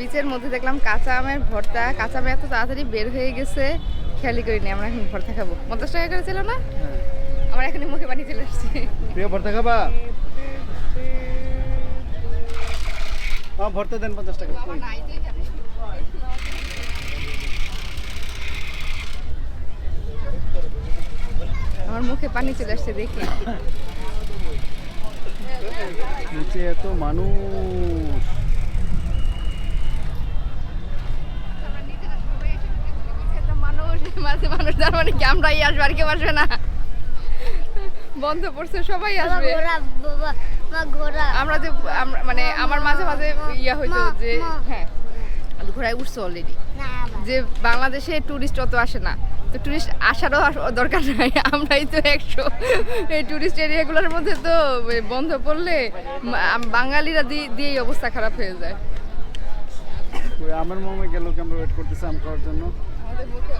বিচের মধ্যে দেখলাম কাঁচা আমের ভর্তা। কাঁচা আম এত তাড়াতাড়ি বের হয়ে গেছে খেয়ালি করিনি আমরা এখন ভর্তা খাব। পঞ্চাশ টাকা করে ছিল না? হ্যাঁ। আমার এখনই মুখে পানি চলে আসছে। প্রিয় ভর্তা খাবা? ভর্তা দেন পঞ্চাশ টাকা? আমার মুখে পানি চলে আসছে দেখি। নিচে এত মানুষ। মানুষ মাঝে মানুষ তার মানে কি আমরাই আসব আর কেউ আসবে না? বন্ধ পড়ছে সবাই আসবে। আমরা যে মানে আমার মাঝে মাঝে ইয়া হইতো যে। হ্যাঁ ঘোড়ায় উঠছে অলরেডি যে বাংলাদেশে টুরিস্ট অত আসে না। তো টুরিস্ট আসারও আস- দরকার নাই আমরাই তো একশো। এই টুরিস্ট এরিয়াগুলোর মধ্যে তো বন্ধ পড়লে বাঙালিরা দি- দিয়েই অবস্থা খারাপ হয়ে যায়। আমার মামা গেল আমরা ওয়েট করতেছি আম খাওয়ার জন্য? আমাদের মুখে